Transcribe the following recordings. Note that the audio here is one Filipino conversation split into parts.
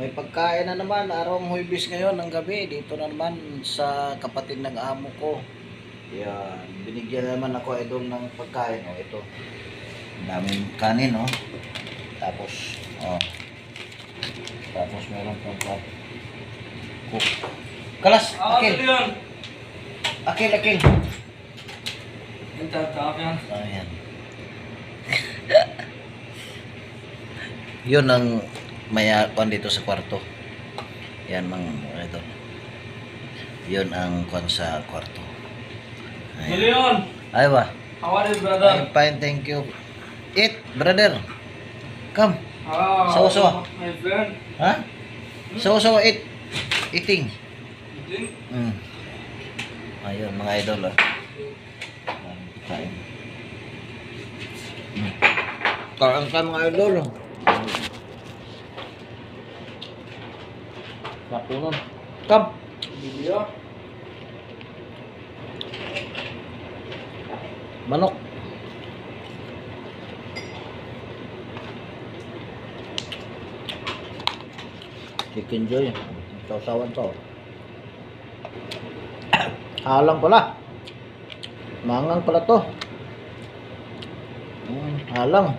May pagkain na naman, arong huibis ngayon ng gabi. Dito na naman sa kapatid ng amo ko. Yan, binigyan na naman ako idol ng pagkain. O, ito. Daming kanin, oh. Tapos, oh. Tapos meron pang pa. Cook. Kalas, akil. yun. Akil, akil. Yung tatak yan. Ayan. Yun ang maya kwan dito sa kwarto. Yan mang ito. Yun ang kwan sa kwarto. Leon, Ay ba? how are you, I'm brother? fine, thank you. Eat, brother. Come. Ah, Sausaw. My friend. Ha? So, so, eat. Eating. Eating? Mm. Ayun, mga idol, ah. Kain. Mm. Kain ka, mga idol. Napunan. Come. Video. Manok. Chicken joy. Sausawan to. Halang pala. Mangang pala to. Hmm, halang.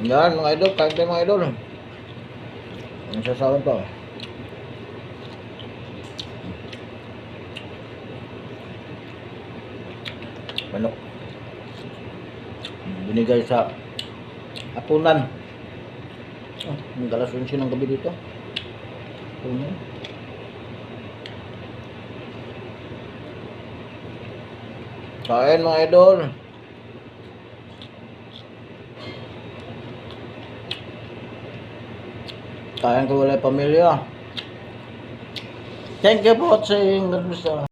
Yan mga idol, kain tayo mga idol. Ang sasawan to. manok binigay sa apunan. Oh, ang galas 11 ng gabi dito. Apunan. Kain mga idol kain ko wala pamilya thank you for watching God bless.